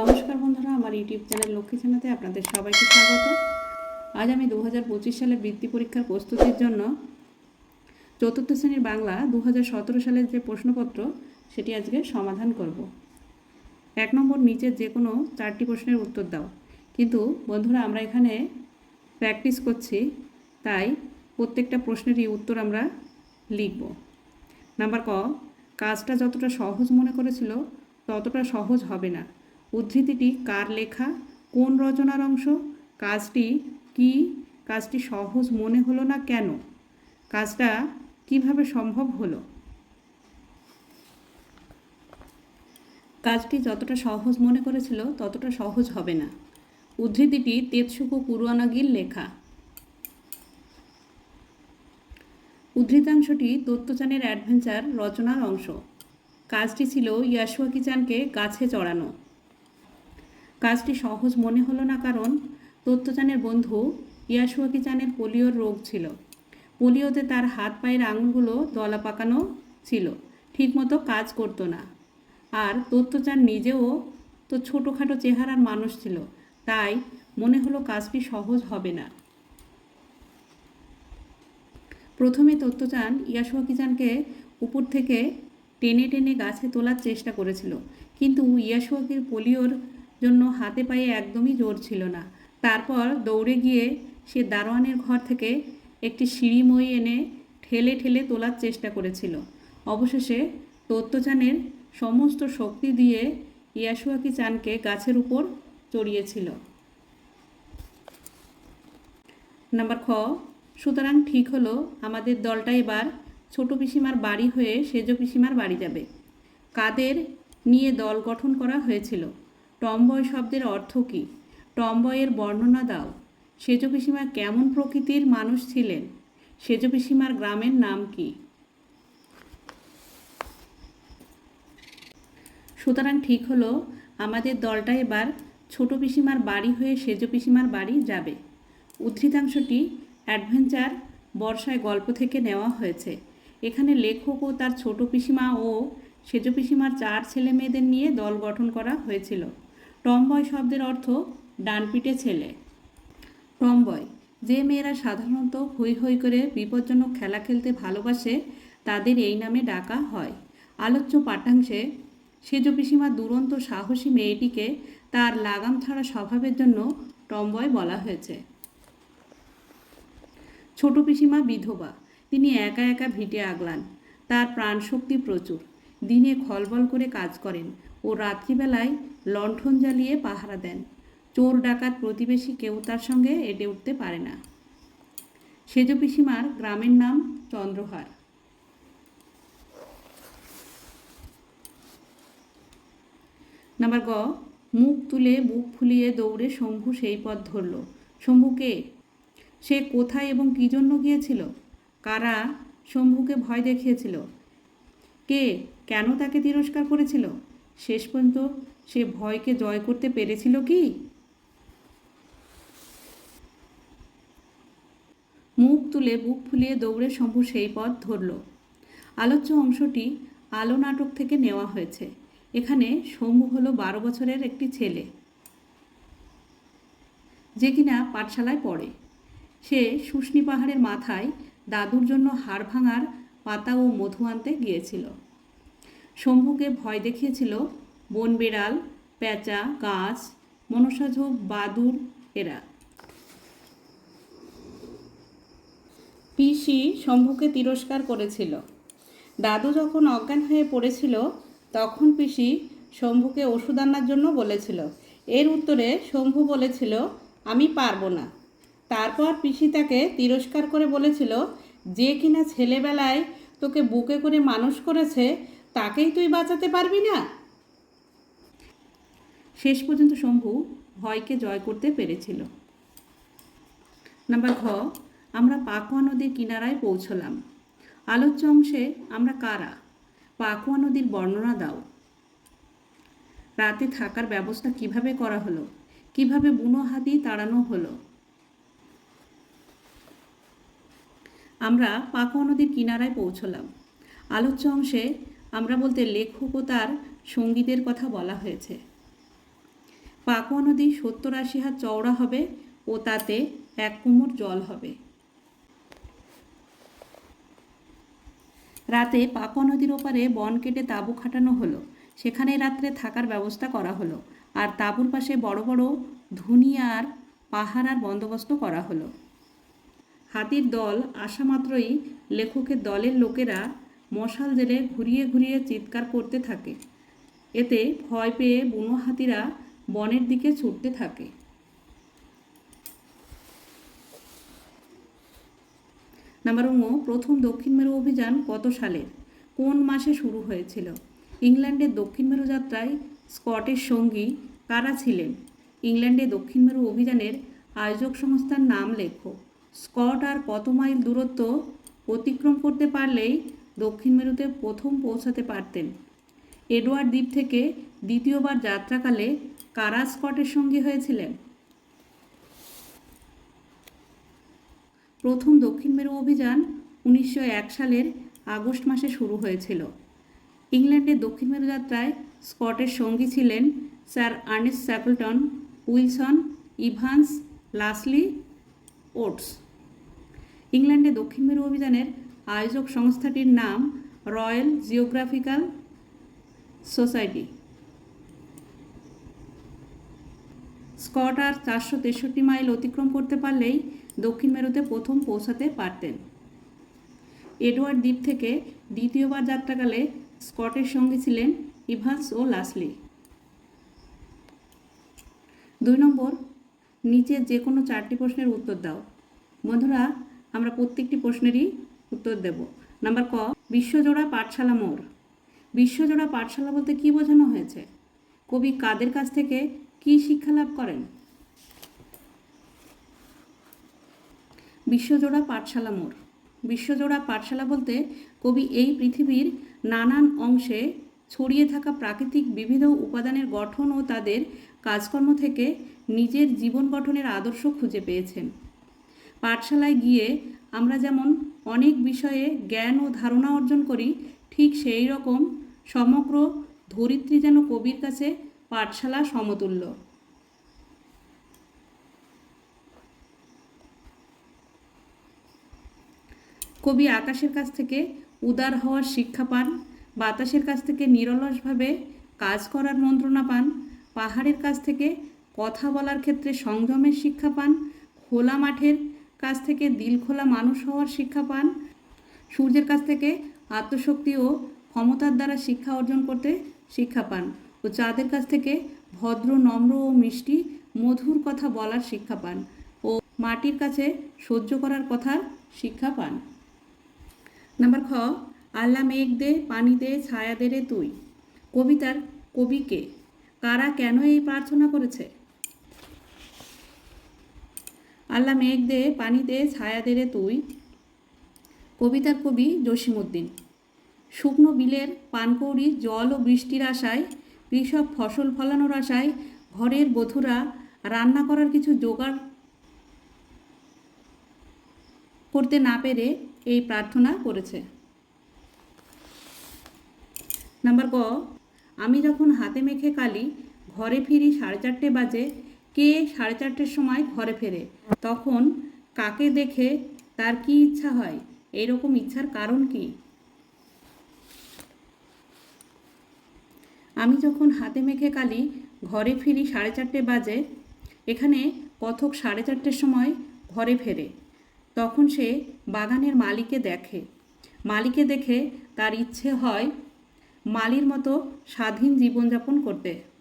নমস্কার বন্ধুরা, আমার ইউটিউব চ্যানেল লক্ষ্মী চ্যানেলে আপনাদের সবাইকে স্বাগত। আজ আমি দু হাজার পঁচিশ সালে বৃত্তি পরীক্ষার প্রস্তুতির জন্য চতুর্থ শ্রেণির বাংলা দু হাজার সতেরো সালের যে প্রশ্নপত্র, সেটি আজকে সমাধান করব। এক নম্বর, নিচের যে কোনো চারটি প্রশ্নের উত্তর দাও। কিন্তু বন্ধুরা, আমরা এখানে প্র্যাকটিস করছি, তাই প্রত্যেকটা প্রশ্নেরই উত্তর আমরা লিখব। নাম্বার ক, কাজটা যতটা সহজ মনে করেছিল, ততটা সহজ হবে না। উদ্ধৃতিটি কার লেখা, কোন রচনার অংশ, কাজটি কি, কাজটি সহজ মনে হলো না কেন, কাজটা কীভাবে সম্ভব হলো? কাজটি যতটা সহজ মনে করেছিল, ততটা সহজ হবে না। উদ্ধৃতিটি তেতসুকো কুরুয়ানাগির লেখা। উদ্ধৃতাংশটি দত্তচানের অ্যাডভেঞ্চার রচনার অংশ। কাজটি ছিল ইয়াশুয়াকি চানকে গাছে চড়ানো। কাজটি সহজ মনে হলো না কারণ দত্তচানের বন্ধু ইয়াশুয়াকি চানের পোলিওর রোগ ছিল। পোলিওতে তার হাত পায়ের আঙুলগুলো দলা পাকানো ছিল, ঠিকমতো কাজ করতো না। আর দত্তচান নিজেও তো ছোটোখাটো চেহারার মানুষ ছিল, তাই মনে হলো কাজটি সহজ হবে না। প্রথমে তত্ত্বচান ইয়াশুয়াকিচানকে উপর থেকে টেনে টেনে গাছে তোলার চেষ্টা করেছিল, কিন্তু ইয়াশুয়াকির পোলিওর জন্য হাতে পায়ে একদমই জোর ছিল না। তারপর দৌড়ে গিয়ে সে দারোয়ানের ঘর থেকে একটি সিঁড়ি মই এনে ঠেলে ঠেলে তোলার চেষ্টা করেছিল। অবশেষে তত্ত্বচানের সমস্ত শক্তি দিয়ে ইয়াসুয়াকি চানকে গাছের উপর চড়িয়েছিল। নাম্বার খ, সুতরাং ঠিক হলো, আমাদের দলটা এবার ছোট পিসিমার বাড়ি হয়ে সেজ পিসিমার বাড়ি যাবে। কাদের নিয়ে দল গঠন করা হয়েছিল? টমবয় শব্দের অর্থ কী? টমবয়ের বর্ণনা দাও। সেজ পিসিমা কেমন প্রকৃতির মানুষ ছিলেন? সেজ পিসিমার গ্রামের নাম কি? সুতরাং ঠিক হলো, আমাদের দলটা এবার ছোট পিসিমার বাড়ি হয়ে সেজ পিসিমার বাড়ি যাবে। উদ্ধৃতাংশটি অ্যাডভেঞ্চার বর্ষায় গল্প থেকে নেওয়া হয়েছে। এখানে লেখক ও তার ছোট পিসিমা ও সেজ পিসিমার চার ছেলে মেয়েদের নিয়ে দল গঠন করা হয়েছিল। টমবয় শব্দের অর্থ ডানপিটে ছেলে। টমবয়, যে মেয়েরা সাধারণত হৈ হৈ করে বিপজ্জনক খেলা খেলতে ভালোবাসে, তাদের এই নামে ডাকা হয়। আলোচ্য পাঠ্যাংশে সেজ পিসিমা দুরন্ত সাহসী মেয়েটিকে তার লাগাম ছাড়া স্বভাবের জন্য টমবয় বলা হয়েছে। ছোট পিসিমা বিধবা, তিনি একা একা ভিটে আগলান। তার প্রাণশক্তি প্রচুর। দিনে খলবল করে কাজ করেন। ও রাত্রিবেলায় লণ্ঠন জ্বালিয়ে পাহারা দেন। চোর ডাকাত প্রতিবেশী কেউ তার সঙ্গে এটে উঠতে পারে না। সেজ পিসিমার গ্রামের নাম চন্দ্রহার। নাম্বার গ, মুখ তুলে বুক ফুলিয়ে দৌড়ে শম্ভু সেই পথ ধরল। শম্ভুকে সে কোথায় এবং কী জন্য গিয়েছিল? কারা শম্ভুকে ভয় দেখিয়েছিল? কে? কেন তাকে তিরস্কার করেছিল? শেষ পর্যন্ত সে ভয়কে জয় করতে পেরেছিল কি? মুখ তুলে বুক ফুলিয়ে দৌড়ে শম্ভু সেই পথ ধরল। আলোচ্য অংশটি আলো নাটক থেকে নেওয়া হয়েছে। এখানে শম্ভু হলো বারো বছরের একটি ছেলে। যে কিনা পাঠশালায় পড়ে। সে শুষ্নি পাহাড়ের মাথায় দাদুর জন্য হাড় ভাঙার পাতা ও মধু আনতে গিয়েছিল। শম্ভুকে ভয় দেখিয়েছিল বন বেড়াল, পেঁচা, গাছ মনসাঝোপ বাদুর এরা। পিসি শম্ভুকে তিরস্কার করেছিল। দাদু যখন অজ্ঞান হয়ে পড়েছিল, তখন পিসি শম্ভুকে ওষুধ আনার জন্য বলেছিল। এর উত্তরে শম্ভু বলেছিল, আমি পারব না। তারপর পিসি তাকে তিরস্কার করে বলেছিল, যে কিনা ছেলেবেলায় তোকে বুকে করে মানুষ করেছে তাকেই তুই বাঁচাতে পারবি না? শেষ পর্যন্ত শম্ভু ভয়কে জয় করতে পেরেছিল। নাম্বার ঘ, আমরা পাকুয়া নদীর কিনারায় পৌঁছলাম। আলোচ্য অংশে আমরা কারা? পাকুয়া নদীর বর্ণনা দাও। রাতে থাকার ব্যবস্থা কীভাবে করা হলো? কীভাবে বুনো হাতি তাড়ানো হলো? আমরা পাকুয়া নদীর কিনারায় পৌঁছলাম। আলোচ্য অংশে আমরা বলতে লেখক ও তার সঙ্গীতের কথা বলা হয়েছে। পাকুয়া নদী সত্তর আশি হাত চওড়া হবে ও তাতে এক কুমোর জল হবে। রাতে পাকুয়া নদীর ওপারে বন কেটে তাঁবু খাটানো হলো। সেখানে রাত্রে থাকার ব্যবস্থা করা হলো। আর তাঁবুর পাশে বড় বড় ধুনি আর পাহারার বন্দোবস্ত করা হলো। হাতির দল আসা মাত্রই লেখকের দলের লোকেরা মশাল জেলে ঘুরিয়ে ঘুরিয়ে চিৎকার করতে থাকে। এতে ভয় পেয়ে বুনো হাতিরা বনের দিকে ছুটতে থাকে। নাম্বার ও প্রথম দক্ষিণ মেরু অভিযান কত সালের কোন মাসে শুরু হয়েছিল? ইংল্যান্ডের দক্ষিণ মেরু যাত্রায় স্কটের সঙ্গী কারা ছিলেন? ইংল্যান্ডে দক্ষিণ মেরু অভিযানের আয়োজক সংস্থার নাম লেখো। স্কট আর কত মাইল দূরত্ব অতিক্রম করতে পারলেই দক্ষিণ মেরুতে প্রথম পৌঁছাতে পারতেন। এডওয়ার্ড দ্বীপ থেকে দ্বিতীয়বার যাত্রাকালে কারা স্কটের সঙ্গী হয়েছিলেন। প্রথম দক্ষিণ মেরু অভিযান উনিশশো এক সালের আগস্ট মাসে শুরু হয়েছিল। ইংল্যান্ডের দক্ষিণ মেরু যাত্রায় স্কটের সঙ্গী ছিলেন sir Ernest স্যাপলটন, Wilson, Evans, Lashly, Oates. ইংল্যান্ডে দক্ষিণ মেরু অভিযানের আয়োজক সংস্থাটির নাম রয়্যাল জিওগ্রাফিক্যাল সোসাইটি। স্কট আর চারশো তেষট্টি মাইল অতিক্রম করতে পারলেই দক্ষিণ মেরুতে প্রথম পৌঁছাতে পারতেন। এডওয়ার্ড দ্বীপ থেকে দ্বিতীয়বার যাত্রাকালে স্কটের সঙ্গে ছিলেন ইভান্স ও লাসলি। দুই নম্বর, নিচে যে কোনো চারটি প্রশ্নের উত্তর দাও। বন্ধুরা, আমরা প্রত্যেকটি প্রশ্নেরই উত্তর দেব। নাম্বার ক, বিশ্বজোড়া পাঠশালা মোড়। বিশ্বজোড়া পাঠশালা বলতে কী বোঝানো হয়েছে? কবি কাদের কাছ থেকে কী শিক্ষা লাভ করেন? বিশ্বজোড়া পাঠশালা মোড়। বিশ্বজোড়া পাঠশালা বলতে কবি এই পৃথিবীর নানান অংশে ছড়িয়ে থাকা প্রাকৃতিক বিবিধ উপাদানের গঠন ও তাদের কাজকর্ম থেকে নিজের জীবন গঠনের আদর্শ খুঁজে পেয়েছেন। পাঠশালায় গিয়ে আমরা যেমন অনেক বিষয়ে জ্ঞান ও ধারণা অর্জন করি, ঠিক সেই রকম সমগ্র ধরিত্রী যেন কবির কাছে পাঠশালা সমতুল্য। কবি আকাশের কাছ থেকে উদার হওয়ার শিক্ষা পান, বাতাসের কাছ থেকে নিরলসভাবে কাজ করার মন্ত্রণা পান, পাহাড়ের কাছ থেকে কথা বলার ক্ষেত্রে সংযমের শিক্ষা পান, খোলা মাঠের কাছ থেকে দিল খোলা মানুষ হওয়ার শিক্ষা পান। সূর্যের কাছ থেকে আত্মশক্তি ও ক্ষমতার দ্বারা শিক্ষা অর্জন করতে শিক্ষা পান ও চাঁদের কাছ থেকে ভদ্র, নম্র ও মিষ্টি, মধুর কথা বলার শিক্ষা পান ও মাটির কাছে সহ্য করার কথার শিক্ষা পান। নাম্বার খ আল্লাহ মেঘ দে, পানি দে, ছায়া দে রে তুই। কবিতার কবিকে কারা কেন এই প্রার্থনা করেছে? আল্লাহ মেঘ দে, পানি দে, ছায়া দে রে তুই। কবিতার কবি জসিমুদ্দিন শুকনো বিলের পানকৌড়ি, জল ও বৃষ্টির আশায়, কৃষক ফসল ফলানোর আশায়, ঘরের বধূরা রান্না করার কিছু জোগাড় করতে না পেরে এই প্রার্থনা করেছে। নাম্বার ক, আমি যখন হাতে মেখে কালি, ঘরে ফিরি সাড়ে চারটে বাজে কে সাড়ে চারটের সময় ঘরে ফেরে? তখন কাকে দেখে তার কি ইচ্ছা হয়? এরকম ইচ্ছার কারণ কি? আমি যখন হাতে মেখে কালি, ঘরে ফিরি সাড়ে চারটে বাজে, এখানে কথক সাড়ে চারটের সময় ঘরে ফেরে। তখন সে বাগানের মালিকে দেখে। মালিকে দেখে তার ইচ্ছে হয় মালির মতো স্বাধীন জীবনযাপন করতে।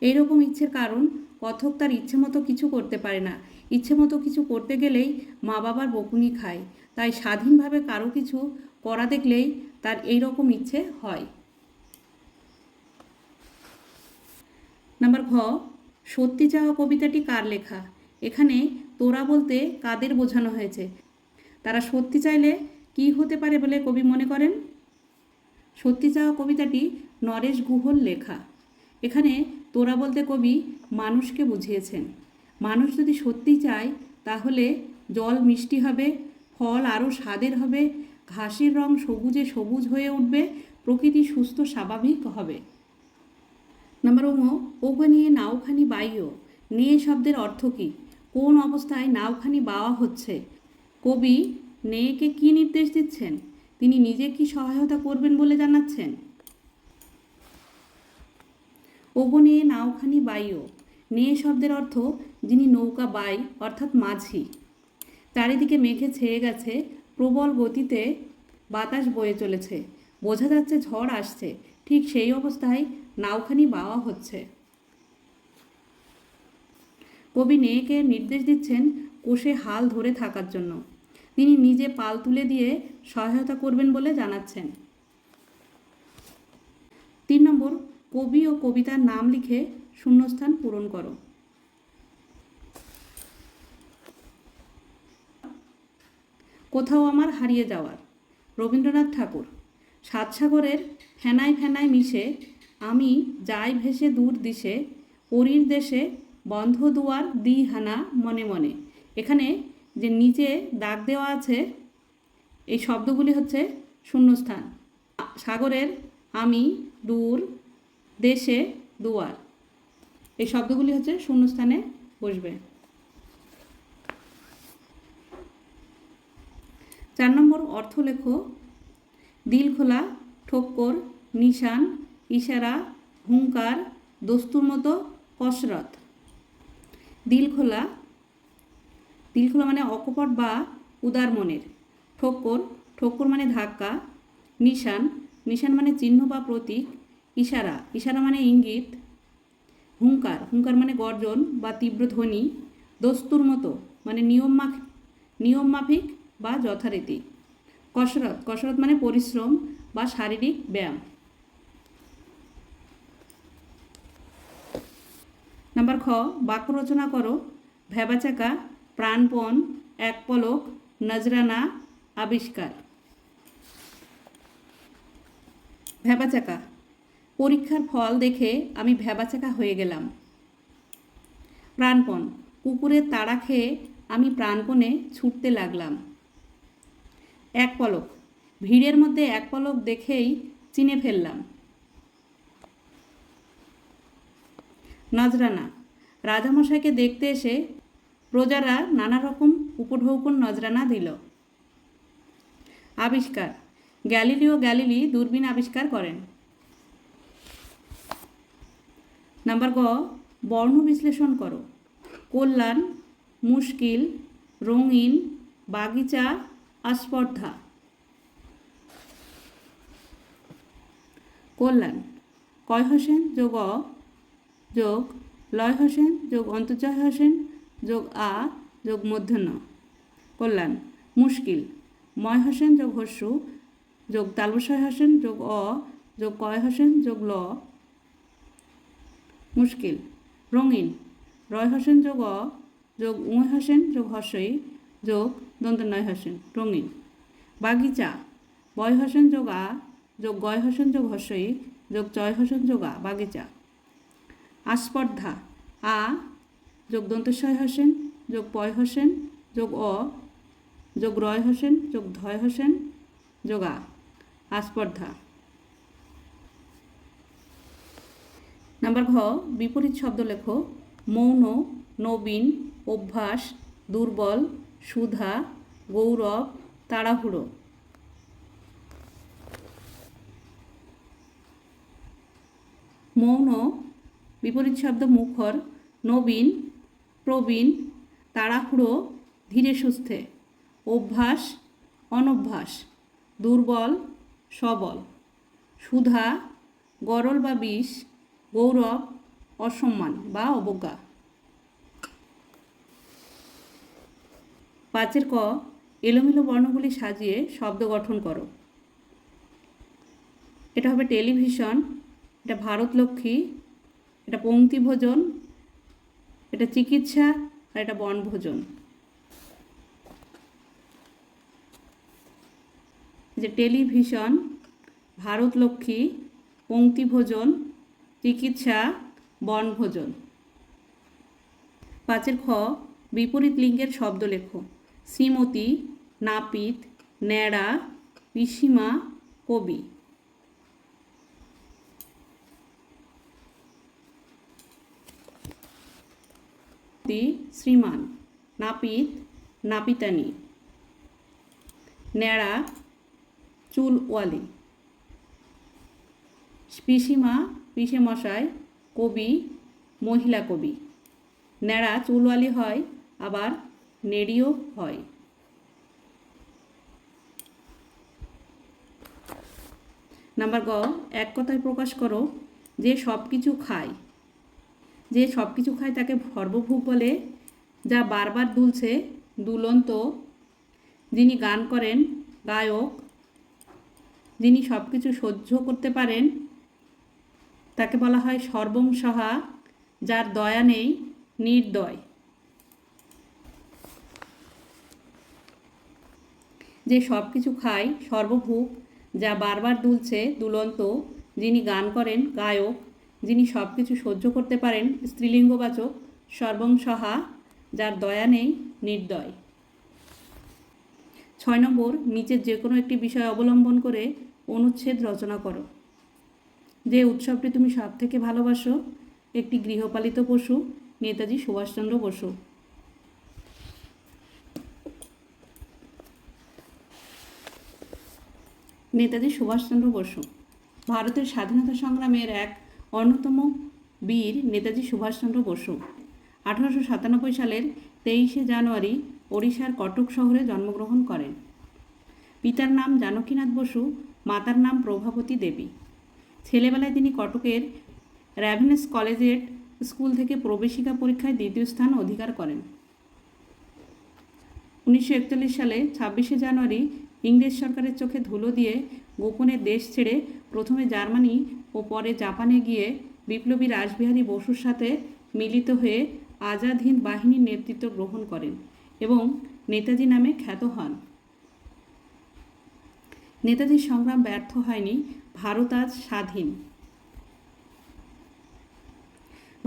এইরকম ইচ্ছের কারণ কথক তার ইচ্ছে মতো কিছু করতে পারে না। ইচ্ছে মতো কিছু করতে গেলেই মা বাবার বকুনি খায়। তাই স্বাধীনভাবে কারও কিছু করা দেখলেই তার এই রকম ইচ্ছে হয়। নাম্বার ঘ, সত্যি চাওয়া কবিতাটি কার লেখা? এখানে তোরা বলতে কাদের বোঝানো হয়েছে? তারা সত্যি চাইলে কি হতে পারে বলে কবি মনে করেন? সত্যি চাওয়া কবিতাটি নরেশ গুহর লেখা। এখানে তোরা বলতে কবি মানুষকে বুঝিয়েছেন। মানুষ যদি সত্যি চায়, তাহলে জল মিষ্টি হবে, ফল আরও স্বাদের হবে, ঘাসের রং সবুজে সবুজ হয়ে উঠবে, প্রকৃতি সুস্থ স্বাভাবিক হবে। নাম্বার ওম ওগো নিয়ে নাওখানি বাইও নিয়ে শব্দের অর্থ কী? কোন অবস্থায় নাওখানি বাওয়া হচ্ছে? কবি নেয়েকে কি নির্দেশ দিচ্ছেন? তিনি নিজে কি সহায়তা করবেন বলে জানাচ্ছেন? ওগো নিয়ে নাওখানি বাইও। নিয়ে শব্দের অর্থ যিনি নৌকা বাই, অর্থাৎ মাঝি। চারিদিকে মেঘে ছেয়ে গেছে, প্রবল গতিতে বাতাস বয়ে চলেছে। বোঝা যাচ্ছে ঝড় আসছে, ঠিক সেই অবস্থায় নাওখানি বাওয়া হচ্ছে। কবি নেয়েকে নির্দেশ দিচ্ছেন কোষে হাল ধরে থাকার জন্য। তিনি নিজে পাল তুলে দিয়ে সহায়তা করবেন বলে জানাচ্ছেন। তিন নম্বর কবি ও কবিতার নাম লিখে শূন্যস্থান পূরণ করো। কোথাও আমার হারিয়ে যাওয়ার। রবীন্দ্রনাথ ঠাকুর, সাতসাগরের ফেনায় ফেনায় মিশে আমি যাই ভেসে দূর দিশে, পরীর দেশে বন্ধ দুয়ার দিহানা মনে মনে। এখানে যে নিচে দাগ দেওয়া আছে, এই শব্দগুলি হচ্ছে শূন্যস্থান। সাগরের আমি দূর দেশে দুয়ার। এই শব্দগুলি হচ্ছে শূন্যস্থানে বসবে। চার নম্বর অর্থ লেখো দিল খোলা ঠক্কর, নিশান, ইশারা হুঙ্কার দস্তুর মতো কসরত। দিল খোলা দিল খোলা মানে অকপট বা উদার মনের। ঠক্কর ঠক্কর মানে ধাক্কা। নিশান নিশান মানে চিহ্ন বা প্রতীক। ইশারা। ইশারা মানে ইঙ্গিত, হুঙ্কার। হুঙ্কার মানে গর্জন বা তীব্র ধ্বনি, দস্তুর মতো মানে নিয়ম মাফ, নিয়ম মাফিক বা যথারীতি। কসরত কসরত মানে পরিশ্রম বা শারীরিক ব্যায়াম। নাম্বার খ, বাক্য রচনা করো। ভেবাচাকা প্রাণপণ, এক পলক, নজরানা, আবিষ্কার। ভেবাচাকা পরীক্ষার ফল দেখে আমি ভেবাচাকা হয়ে গেলাম। প্রাণপণ কুকুরের তাড়া খেয়ে আমি প্রাণপণে ছুটতে লাগলাম। এক পলক, ভিড়ের মধ্যে এক পলক দেখেই চিনে ফেললাম। নজরানা, রাজামশাইকে দেখতে এসে প্রজারা নানা রকম উপঢৌকন নজরানা দিল। আবিষ্কার, গ্যালিলিও গ্যালিলি দূরবীন আবিষ্কার করেন। নাম্বার গ, বর্ণ বিশ্লেষণ করো। কল্যাণ, মুশকিল, রঙিন, বাগিচা, আস্পর্ধা। কল্যাণ, কয় হোসেন যোগ অ, যোগ লয় হোসেন যোগ অন্তর্জয় হোসেন যোগ আ, যোগ মধ্যাহ্ন কল্যাণ, মুশকিল, ময় হোসেন যোগ হস্যু, যোগ তালবসয় হোসেন যোগ অ, যোগ কয় হোসেন যোগ ল। মুশকিল। রঙিন। রয় হোসেন যোগ অ, যোগ উময় হোসেন যোগ হর্ষই যোগ দন্ত নয় হোসেন, রঙিন। বাগিচা। বয় হোসেন যোগ আ, যোগ গয় হোসেন যোগ হর্ষই যোগ জয় হোসেন যোগ আ, বাগিচা। আস্পর্ধা। আ, যোগ দন্তস্বয় হোসেন, যোগ পয় হোসেন, যোগ অ, যোগ রয় হোসেন, যোগ ধয় হোসেন, যোগ আ। আস্পর্ধা। নাম্বার ঘ, বিপরীত শব্দ লেখো, মৌন, নবীন, অভ্যাস, দুর্বল, সুধা, গৌরব, তাড়াহুড়ো। মৌন, বিপরীত শব্দ মুখর, নবীন, প্রবীণ, তাড়াহুড়ো, ধীরে সুস্থে। অভ্যাস, অনভ্যাস, দুর্বল, সবল। সুধা, গরল বা বিষ গৌরব, অসম্মান বা অবজ্ঞা। পাঁচের ক, এলোমেলো বর্ণগুলি সাজিয়ে শব্দ গঠন করো। এটা হবে টেলিভিশন, এটা ভারতলক্ষ্মী, এটা পঙ্ক্তি ভোজন এটা চিকিৎসা আর এটা বনভোজন। যে টেলিভিশন, ভারতলক্ষ্মী পঙ্ক্তি ভোজন চিকিৎসা বনভোজন। পাঁচের খ, বিপরীত লিঙ্গের শব্দ লেখ। শ্রীমতী, নাপিত, ন্যাড়া, পিসিমা, কবি। শ্রীমান, নাপিত, নাপিতানি। ন্যাড়া, চুলওয়ালি। পিসিমা পিসে মশাই কবি, মহিলা কবি। ন্যাড়া চুলওয়ালি হয়, আবার নেড়িও হয়। নাম্বার গ, এক কথায় প্রকাশ করো, যে সব কিছু খায়। যে সব কিছু খায় তাকে সর্বভূক বলে, যা বারবার দুলছে, দুলন্ত। যিনি গান করেন, গায়ক, যিনি সব কিছু সহ্য করতে পারেন তাকে বলা হয় সর্বংসহা, যার দয়া নেই, নির্দয়। যে সব কিছু খায় সর্বভূক যা বারবার দুলছে, দুলন্ত, যিনি গান করেন, গায়ক, যিনি সব কিছু সহ্য করতে পারেন, স্ত্রীলিঙ্গবাচক, সর্বংসহা, যার দয়া নেই, নির্দয়। ছয় নম্বর, নিচের যে কোনো একটি বিষয় অবলম্বন করে অনুচ্ছেদ রচনা করো। যে উৎসবটি তুমি সব থেকে ভালোবাসো, একটি গৃহপালিত পশু, নেতাজি সুভাষচন্দ্র বসু। নেতাজি সুভাষচন্দ্র বসু। ভারতের স্বাধীনতা সংগ্রামের এক অন্যতম বীর নেতাজি সুভাষচন্দ্র বসু। আঠারোশো সাতানব্বই সালের তেইশে জানুয়ারি ওড়িশার কটক শহরে জন্মগ্রহণ করেন। পিতার নাম জানকীনাথ বসু, মাতার নাম প্রভাবতী দেবী। ছেলেবেলায় তিনি কটকের র্যাভেনেস কলেজের স্কুল থেকে প্রবেশিকা পরীক্ষায় দ্বিতীয় স্থান অধিকার করেন। উনিশশো একচল্লিশ সালে ছাব্বিশে জানুয়ারি ইংরেজ সরকারের চোখে ধুলো দিয়ে গোপনে দেশ ছেড়ে প্রথমে জার্মানি ও পরে জাপানে গিয়ে বিপ্লবী রাসবিহারী বসুর সাথে মিলিত হয়ে আজাদ হিন্দ বাহিনীর নেতৃত্ব গ্রহণ করেন এবং নেতাজি নামে খ্যাত হন। নেতাজির সংগ্রাম ব্যর্থ হয়নি, ভারত আজ স্বাধীন।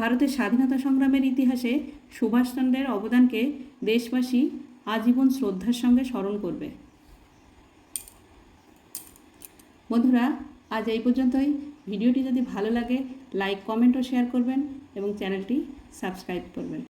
ভারতের স্বাধীনতা সংগ্রামের ইতিহাসে সুভাষচন্দ্রের অবদানকে দেশবাসী আজীবন শ্রদ্ধার সঙ্গে স্মরণ করবে। বন্ধুরা, আজ এই পর্যন্তই। ভিডিওটি যদি ভালো লাগে, লাইক, কমেন্ট ও শেয়ার করবেন এবং চ্যানেলটি সাবস্ক্রাইব করবেন।